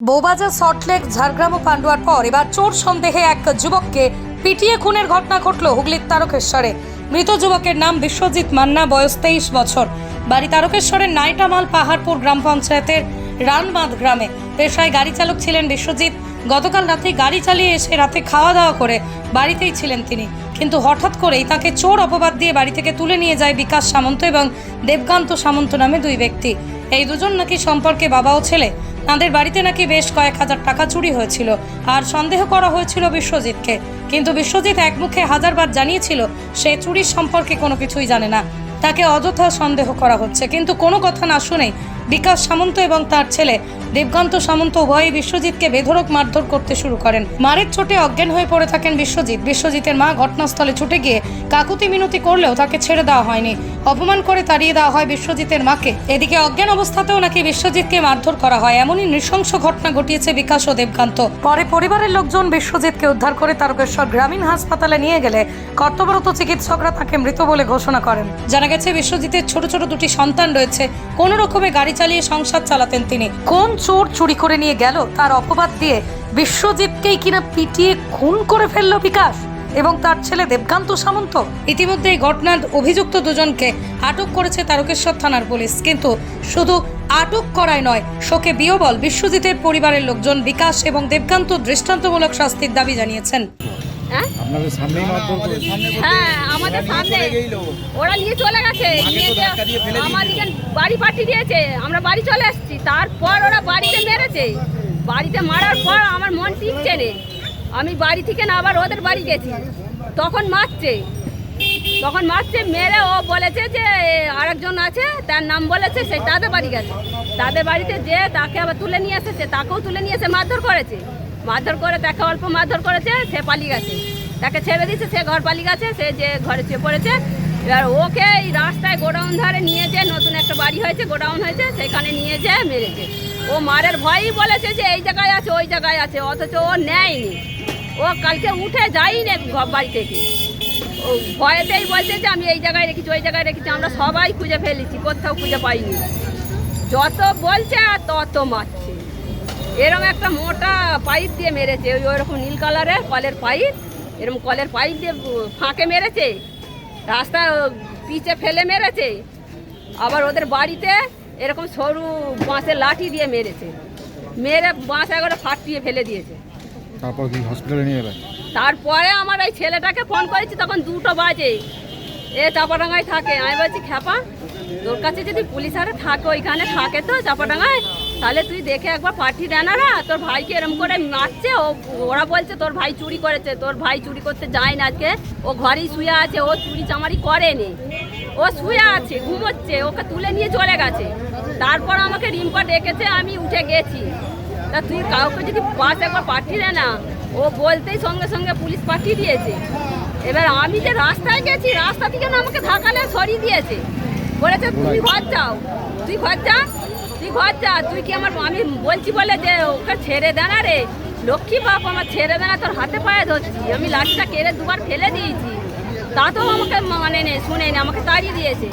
বৌবাজার সল্টলেক ঝাড়গ্রাম ও পান্ডুয়ার পর এবার চোর সন্দেহে এক যুবককে পিটিয়ে খুনের ঘটনা ঘটল হুগলির তারকেশ্বরে। মৃত যুবকের নাম বিশ্বজিৎ মান্না, বয়স তেইশ বছর। বাড়ি তারকেশ্বরের নাইটামাল পাহাড়পুর গ্রাম পঞ্চায়েতের রানবাঁধ গ্রামে। পেশায় গাড়ি চালক ছিলেন বিশ্বজিৎ। গতকাল রাতে গাড়ি চালিয়ে এসে রাতে খাওয়া দাওয়া করে বাড়িতেই ছিলেন তিনি। কিন্তু হঠাৎ করেই তাকে চোর অপবাদ দিয়ে বাড়ি থেকে তুলে নিয়ে যায় বিকাশ সামন্ত এবং দেবকান্ত সামন্ত নামে দুই ব্যক্তি। এই দুজন নাকি সম্পর্কে বাবা ও ছেলে? তাঁদের বাড়িতে নাকি বেশ কয়েক হাজার টাকা চুরি হয়েছিল আর সন্দেহ করা হয়েছিল বিশ্বজিৎকে। কিন্তু বিশ্বজিৎ একমুখে হাজারবার জানিয়েছিল, সে চুরির সম্পর্কে কোনো কিছুই জানে না। তাকে অযথা সন্দেহ করা হচ্ছে। কিন্তু কোনো কথা না শুনেই বিকাশ সামন্ত এবং তার ছেলে দেবকান্ত সামন্ত উভয়ই বিশ্বজিৎকে বেধরক মারধর করতে শুরু করেন। মারের চোটে অজ্ঞান হয়ে পড়ে থাকেন বিশ্বজিৎ। বিশ্বজিতের মা ঘটনাস্থলে ছুটে গিয়ে কাকুতি মিনতি করলেও তাকে ছেড়ে দেওয়া হয়নি। অপমান করে তাড়িয়ে দেওয়া হয় বিশ্বজিতের মাকে। এদিকে অজ্ঞান অবস্থাতেও নাকি বিশ্বজিৎকে মারধর করা হয়। এমনই নৃশংস ঘটনা ঘটিয়েছে বিকাশ ও দেবকান্ত পরে পরিবারের লোকজন বিশ্বজিৎকে উদ্ধার করে তারকেশ্বর গ্রামীণ হাসপাতালে নিয়ে গেলে কর্তব্যরত চিকিৎসকরা তাকে মৃত বলে ঘোষণা করেন। জানা গেছে, বিশ্বজিতের ছোট ছোট দুটি সন্তান রয়েছে। কোনো রকমে গাড়ি চালিয়ে সংসার চালাতেন তিনি। কোন চোর চুরি করে নিয়ে গেল। তার অপবাদ দিয়ে বিশ্বজিৎকেই কিনা পিটিয়ে খুন করে ফেলল বিকাশ এবং তার ছেলে দেবকান্ত সামন্ত। ইতিমধ্যে এই ঘটনার অভিযুক্ত দুজনকে আটক করেছে তারকেশ্বর থানার পুলিশ। কিন্তু শুধু আটক করায় নয়, শোকে বিয়বল বিশ্বজিতের পরিবারের লোকজন বিকাশ এবং দেবকান্ত দৃষ্টান্তমূলক শাস্তির দাবি জানিয়েছেন। আপনাদের সামনেই মারধর করে হ্যাঁ আমাদের সামনে। ওরা নিয়ে চলে গেছে নিয়ে আমাদেরকে বাড়ি পাঠিয়ে দিয়েছে আমরা বাড়ি চলে এসেছি তারপর ওরা বাড়িতে মেরেছে। বাড়িতে মারার পর আমার মন টিকছে নে। আমি বাড়ি থেকে না আবার ওদের বাড়ি গেছি। তখন মারছে। তখন মারছে মেরে ও বলেছে যে আরেকজন আছে তার নাম বলেছে সে তাদের বাড়ি গেছে। তাদের বাড়িতে যে তাকে আবার তুলে নিয়ে এসেছে তাকেও তুলে নিয়ে এসে মারধর করেছে। মারধর করে, তাকে অল্প মারধর করেছে, সে পালিয়ে গেছে। তাকে ছেড়ে দিয়েছে, সে ঘর পালিয়ে গেছে, সে যে ঘরে চেয়ে পড়েছে। এবার ওকে এই রাস্তায় গোডাউন ধারে নিয়ে যে নতুন একটা বাড়ি হয়েছে, গোডাউন হয়েছে, সেখানে নিয়ে যে মেরেছে। ও মারের ভয়ই বলেছে যে এই জায়গায় আছে, ওই জায়গায় আছে, অথচ ও নেয়নি। ও কালকে উঠে ঘর বাড়ি থেকে। ও ভয়েতেই বলছে যে আমি এই জায়গায় রেখেছি, ওই জায়গায় রেখেছি, আমরা সবাই খুঁজে ফেলেছি, কোথাও খুঁজে পাইনি। যত বলছে আর তত মারছে। এরকম একটা মোটা পাইপ দিয়ে মেরেছে ওই ওইরকম নীল কালারের কলের পাইপ এরকম কলের পাইপ দিয়ে ফাঁকে মেরেছে রাস্তা পিচে ফেলে মেরেছে আবার ওদের বাড়িতে এরকম সরু বাঁশের লাঠি দিয়ে মেরেছে মেরে বাঁশ একবারে ফাটিয়ে ফেলে দিয়েছে। তারপর কি হসপিটালে নিয়ে গেলেন তারপরে আমার ওই ছেলেটাকে ফোন করেছি তখন দুটো বাজে এ চাপাডাঙ্গায় থাকে আমি বলছি খ্যাপা তোর কাছে যদি পুলিশ আরে থাকে ওইখানে থাকে তো চাপাডাঙ্গায়? তাহলে তুই দেখে একবার পাঠিয়ে দেন না তোর ভাইকে এরম করে মারছে ও ওরা বলছে তোর ভাই চুরি করেছে তোর ভাই চুরি করতে যায় না আজকে। ও ঘরেই শুয়ে আছে ও চুরি চামারি করেনি। ও শুয়ে আছে ঘুমোচ্ছে ওকে তুলে নিয়ে চলে গেছে। তারপর আমাকে রিম্পা ডেকেছে আমি উঠে গেছি। তা তুই কাউকে যদি বাস একবার পাঠিয়ে দে না ও বলতেই সঙ্গে সঙ্গে পুলিশ পাঠিয়ে দিয়েছে। এবার আমি যে রাস্তায় গেছি রাস্তা থেকে না আমাকে ধাকালে সরিয়ে দিয়েছে। বলেছে তুমি ঘর যাও তুই ঘর যা তুই ঘর যা তুই কি আমার আমি বলছি বলে যে ওকে ছেড়ে দে না রে। লক্ষ্মী বাপ আমার ছেড়ে দে না তোর হাতে পায়ে ধরছি। আমি লাঠিটা কেড়ে দুবার ফেলে দিয়েছি। তাতেও আমাকে মানে নে শুনে নে আমাকে তাড়িয়ে দিয়েছে।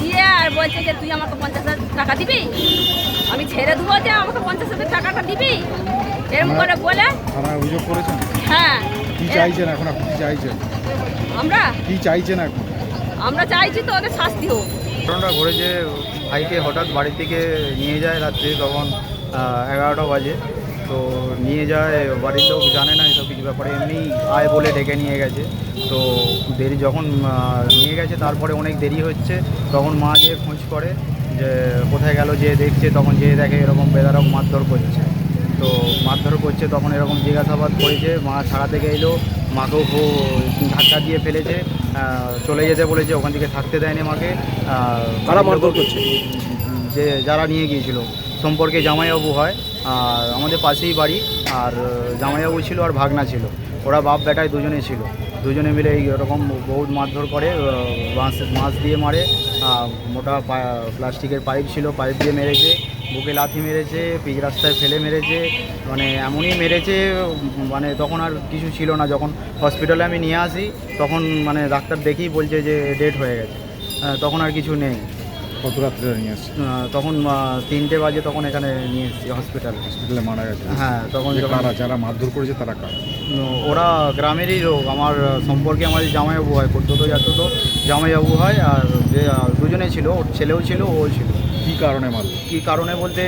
দিয়ে আর বলছে যে তুই আমাকে পঞ্চাশ হাজার টাকা দিবি? আমি ছেড়ে দেবো যে আমাকে পঞ্চাশ হাজার টাকাটা দিবি? এরকম করে বলে অভিযোগ করেছেন? হ্যাঁ। কি চাইছেন এখন আপনি? কি চাইছেন? আমরা? কি চাইছেন এখন? আমরা চাইছি তো ওদের শাস্তি হোক। ঘটনাটা ঘটেছে, ভাইকে হঠাৎ বাড়ি থেকে নিয়ে যায় রাত্রে তখন এগারোটা বাজে। তো নিয়ে যায়, বাড়ির লোক জানে না এসব কিছু ব্যাপারে, এমনি আয় বলে ডেকে নিয়ে গেছে। তো দেরি যখন নিয়ে গেছে, তারপরে অনেক দেরি হচ্ছে, তখন মা যে খোঁজ করে যে কোথায় গেল, যে দেখছে, তখন যে দেখে এরকম বেদারক মারধর করছে। তো মারধর করছে, তখন এরকম জিজ্ঞাসাবাদ করেছে, মা ছাড়াতে গেলো মাকেও ধাক্কা দিয়ে ফেলেছে। চলে যেতে বলেছে ওখান থেকে থাকতে দেয়নি আমাকে। কারা মারধর করছে? যে যারা নিয়ে গিয়েছিল সম্পর্কে জামাইবাবু হয় আর আমাদের পাশেই বাড়ি আর জামাইবাবু ছিল আর ভাগনা ছিল। ওরা বাপ বেটায় দুজনে ছিল। দুজনে মিলে এই এরকম বহুত মারধর করে বাঁশ মাছ দিয়ে মারে। মোটা প্লাস্টিকের পাইপ ছিল, পাইপ দিয়ে মেরেছে, বুকে লাথি মেরেছে, পিচ রাস্তায় ফেলে মেরেছে মানে এমনই মেরেছে মানে তখন আর কিছু ছিল না। যখন হসপিটালে আমি নিয়ে আসি, তখন মানে ডাক্তার দেখেই বলছে যে ডেট হয়ে গেছে। তখন আর কিছু নেই। কত রাত্রে নিয়ে আসছে? তখন তিনটে বাজে তখন এখানে নিয়ে এসেছি হসপিটাল হসপিটালে মারা গেছে? হ্যাঁ তখন কারা যারা মারধর করেছে তারা কারা? ওরা গ্রামেরই লোক আমার সম্পর্কে আমার জামাইবাবু হয় করতো তো যাতো তো জামাইবাবু হয় আর যে দুজনে ছিল ওর ছেলেও ছিল ও ছিল। কি কারণে মারল? কী কারণে বলতে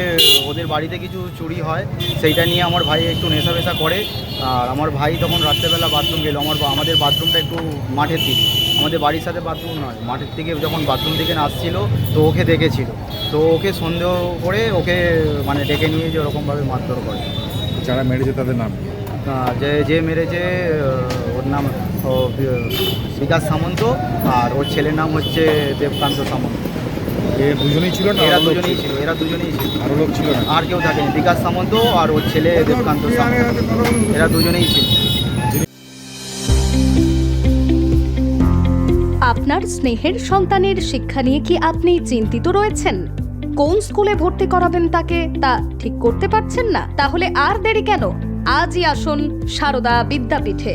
ওদের বাড়িতে কিছু চুরি হয় সেইটা নিয়ে আমার ভাই একটু নেশা ফেশা করে। আর আমার ভাই তখন রাত্রেবেলা বাথরুম গেল। আমার আমাদের বাথরুমটা একটু মাঠের দিকে। আমাদের বাড়ির সাথে বাথরুম নয় মাঠের থেকে যখন বাথরুম থেকে আসছিল তো ওকে দেখেছিল। তো ওকে সন্দেহ করে ওকে মানে ডেকে নিয়ে যে ওরকমভাবে মারধর করে। যারা মেরেছে তাদের নাম? যে যে মেরেছে ওর নাম বিকাশ সামন্ত। আর ওর ছেলের নাম হচ্ছে দেবকান্ত সামন্ত। এ দুজনেই ছিল না? এরা দুজনেই ছিল? ছিল এরা দুজনেই ছিল। আরও লোক ছিল না? আর কেউ থাকেনি। বিকাশ সামন্ত আর ওর ছেলে দেবকান্ত সামন্ত। এরা দুজনেই ছিল। আপনার স্নেহের সন্তানের শিক্ষা নিয়ে কি আপনি চিন্তিত রয়েছেন? কোন স্কুলে ভর্তি করাবেন তাকে তা ঠিক করতে পারছেন না? তাহলে আর দেরি কেন? আজই আসুন সারদা বিদ্যাপীঠে।